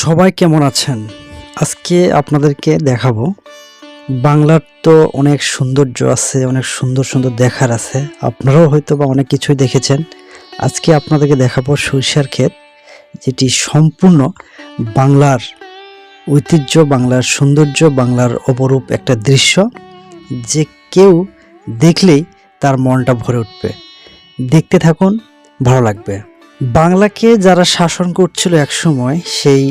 সবাই কেমন আছেন? আজকে আপনাদেরকে দেখাবো। বাংলার তো অনেক সৌন্দর্য আছে, অনেক সুন্দর সুন্দর দেখার আছে। আপনারাও হয়তো বা অনেক কিছুই দেখেছেন। আজকে আপনাদেরকে দেখাবো সরিষার ক্ষেত, যেটি সম্পূর্ণ বাংলার ঐতিহ্য, বাংলার সৌন্দর্য, বাংলার অপরূপ একটা দৃশ্য, যে কেউ দেখলেই তার মনটা ভরে উঠবে। দেখতে থাকুন, ভালো লাগবে। বাংলাকে যারা শাসন করছিল একসময় সেই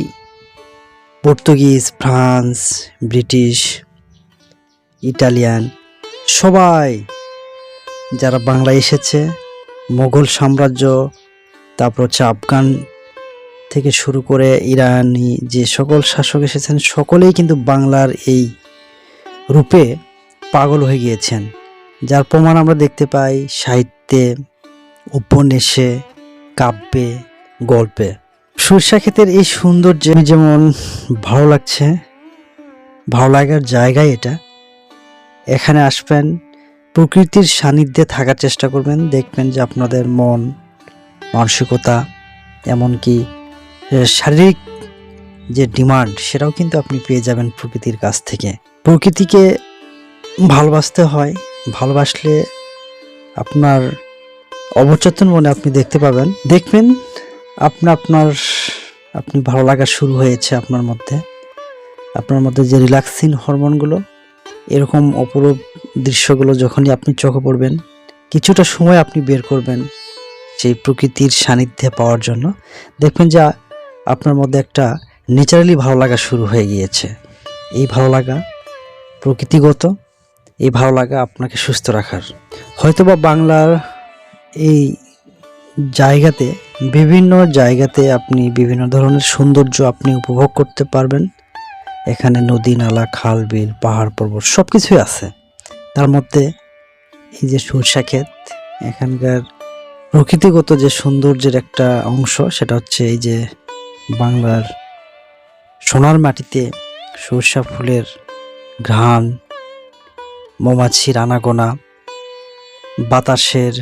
পর্তুগিজ, ফ্রান্স, ব্রিটিশ, ইটালিয়ান, সবাই যারা বাংলায় এসেছে মোগল সাম্রাজ্য, তারপর হচ্ছে আফগান থেকে শুরু করে ইরানি যে সকল শাসক এসেছেন, সকলেই কিন্তু বাংলার এই রূপে পাগল হয়ে গিয়েছেন। যার প্রমাণ আমরা দেখতে পাই সাহিত্যে, উপন্যাসে কাব্যে, গল্পে। সরষা ক্ষেতের এই সৌন্দর্য যেমন ভালো লাগছে, ভালো লাগার জায়গায় এটা। এখানে আসবেন, প্রকৃতির সান্নিধ্যে থাকার চেষ্টা করবেন, দেখবেন যে আপনাদের মন, মানসিকতা, এমনকি শারীরিক যে ডিমান্ড, সেটাও কিন্তু আপনি পেয়ে যাবেন প্রকৃতির কাছ থেকে। প্রকৃতিকে ভালোবাসতে হয়, ভালোবাসলে আপনার অবচেতন মনে আপনি দেখতে পাবেন। দেখবেন আপনি আপনার, আপনি ভালো লাগা শুরু হয়েছে আপনার মধ্যে। আপনার মধ্যে যে রিল্যাক্সিং হরমোনগুলো, এরকম অপরূপ দৃশ্যগুলো যখনই আপনি চোখে পড়বেন, কিছুটা সময় আপনি বের করবেন সেই প্রকৃতির সান্নিধ্যে পাওয়ার জন্য। দেখবেন যে আপনার মধ্যে একটা ন্যাচারালি ভালো লাগা শুরু হয়ে গিয়েছে। এই ভালো লাগা প্রকৃতিগত, এই ভালো লাগা আপনাকে সুস্থ রাখার। হয়তোবা বাংলার এই জায়গাতে, বিভিন্ন জায়গাতে আপনি বিভিন্ন ধরনের সৌন্দর্য আপনি উপভোগ করতে পারবেন। এখানে নদী, নালা, খাল, বিল, পাহাড়, পর্বত সব কিছুই আছে। তার মধ্যে এই যে সরষা ক্ষেত, এখানকার প্রকৃতিগত যে সৌন্দর্যের একটা অংশ, সেটা হচ্ছে এই যে বাংলার সোনার মাটিতে সরষা ফুলের ঘ্রাণ মৌমাছির আনাগোনা বাতাসের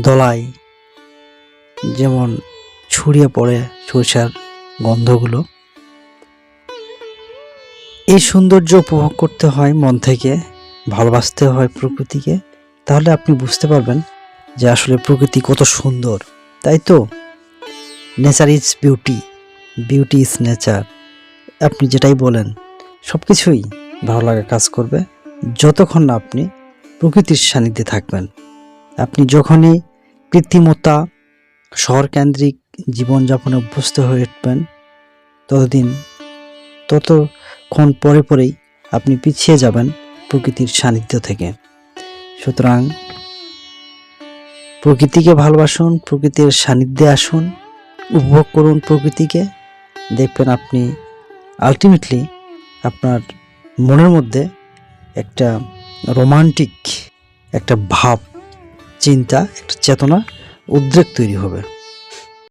দলাই। যেমন ছড়িয়ে পড়ে সরষার গন্ধগুলো। এই সৌন্দর্য উপভোগ করতে হয় মন থেকে, ভালোবাসতে হয় প্রকৃতিকে। তাহলে আপনি বুঝতে পারবেন যে আসলে প্রকৃতি কত সুন্দর, তাই তো? Nature is beauty beauty is nature আপনি যেটাই বলেন সব কিছুই ভালো লাগা কাজ করবে। যতক্ষণ না আপনি প্রকৃতির সান্নিধ্যে থাকবেন। আপনি যখনই কৃত্রিমতা শহরকেন্দ্রিক জীবনযাপনে অভ্যস্ত হয়ে উঠবেন। ততদিন, ততক্ষণ পরে পরেই আপনি পিছিয়ে যাবেন প্রকৃতির সান্নিধ্য থেকে। সুতরাং প্রকৃতিকে ভালোবাসুন, প্রকৃতির সান্নিধ্যে আসুন, উপভোগ করুন প্রকৃতিকে। দেখবেন আপনি আলটিমেটলি আপনার মনের মধ্যে একটা রোমান্টিক একটা ভাব চিন্তা একটা চেতনা উদ্রেক তৈরি হবে।